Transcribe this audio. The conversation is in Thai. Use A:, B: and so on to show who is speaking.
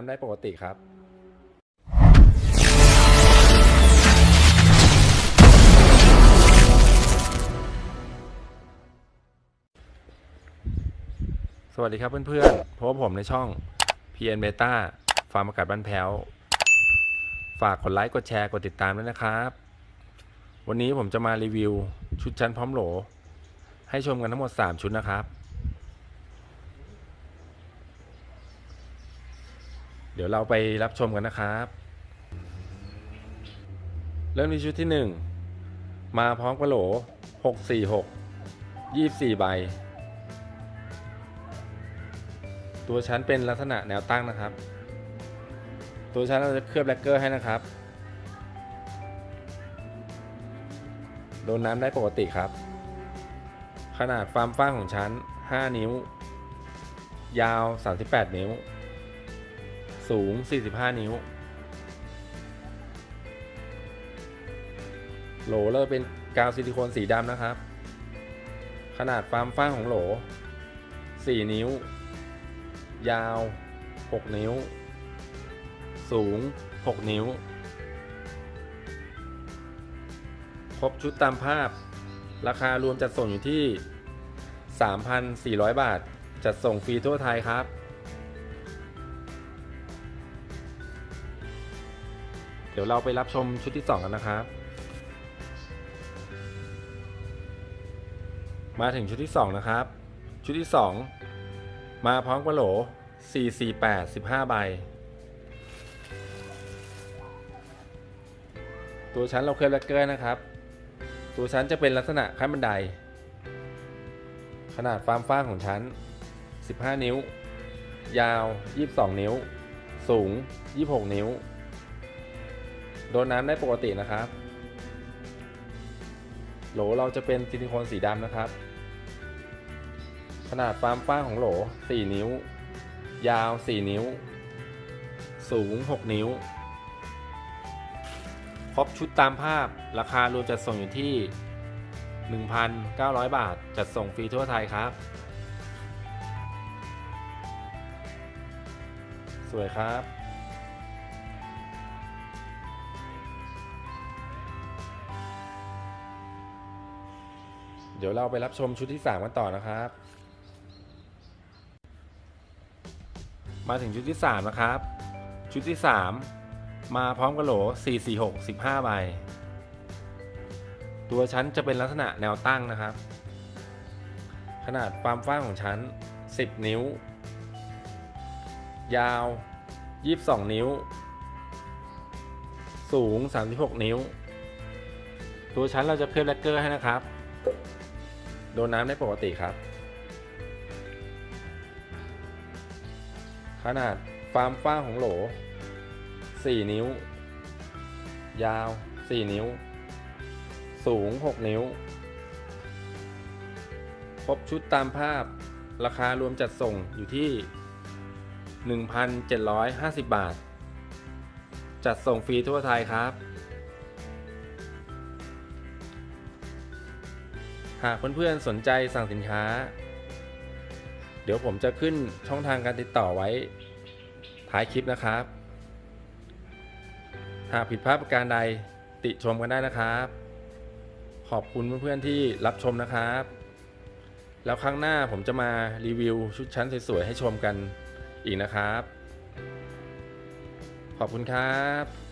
A: ำได้ปกติครับสวัสดีครับเพื่อนๆพบกับผมในช่อง PN Beta ฟาร์มอากาศบ้านแพ้ว ฝากกดไลค์กดแชร์กดติดตามด้วยนะครับ วันนี้ผมจะมารีวิว ชุดชั้นพร้อมโหล ให้ชมกันทั้งหมด 3 ชุดนะครับ ดี๋ยวเราไปรับชมกันนะครับ เริ่มที่ชุดที่ 1 มาพร้อมกระโหล 646 24 ใบ ตัวชั้นเป็นลักษณะแนวตั้งนะครับ ตัวชั้นเราจะเคลือบแลกเกอร์ให้นะครับโดนน้ำได้ปกติครับ ขนาดฟาร์มฟ้างของชั้น 5 นิ้ว ยาว 38 นิ้ว สูง 45 นิ้ว โหลเราเป็นกาวซิลิโคนสีดำนะครับ ขนาดฟามฟ้างของโหล 4 นิ้ว ยาว 6 นิ้ว สูง 6 นิ้ว ครบชุดตามภาพ ราคารวมจัดส่งอยู่ที่ 3,400 บาท จัดส่งฟรีทั่วไทยครับ เดี๋ยวเราไปรับชมชุดที่ 2 กันนะครับ มาถึงชุดที่ 2 นะครับ ชุดที่ 2 มาพร้อมกระโหล 448 15 ใบ ตัวชั้นเราเคลือบแลกเกอร์นะครับ ตัวชั้นจะเป็นลักษณะขั้นบันได ขนาดฟาร์มฟ้างของชั้น 15 นิ้ว ยาว 22 นิ้ว สูง 26 นิ้ว โดนน้ำได้ปกตินะครับ โหลเราจะเป็นซิลิโคนสีดำนะครับ ขนาดฟาร์มฟ้างของโหล 4 นิ้ว ยาว 4 นิ้ว สูง 6 นิ้ว ครบชุดตามภาพ ราคารวมจัดส่งอยู่ที่ 1,900 บาท จัดส่งฟรีทั่วไทยครับ สวยครับ เดี๋ยวเราไปรับชมชุดที่ 3 กันต่อนะครับ มาถึงชุดที่ 3 นะครับ ชุดที่ 3 มาพร้อมกระโหล 446 15 ใบ ตัวชั้นจะเป็นลักษณะแนวตั้งนะครับ ขนาดความฟ้างของชั้น 10 นิ้ว ยาว 22 นิ้ว สูง 36 นิ้ว ตัวชั้นเราจะเคลือบแลกเกอร์ให้นะครับ โดนน้ำได้ปกติครับ ขนาดฟาร์มฟ้าของโหล 4 นิ้ว ยาว 4 นิ้ว สูง 6 นิ้ว ครบชุดตามภาพ ราคารวมจัดส่งอยู่ที่ 1,750 บาท จัดส่งฟรีทั่วไทยครับ หากเพื่อนๆสนใจสั่งสินค้า เดี๋ยวผมจะขึ้นช่องทางการติดต่อไว้ท้ายคลิปนะครับ หากผิดพลาดประการใดติชมกันได้นะครับ ขอบคุณเพื่อนๆที่รับชมนะครับ แล้วครั้งหน้าผมจะมารีวิวชุดชั้นสวยๆให้ชมกันอีกนะครับ ขอบคุณครับ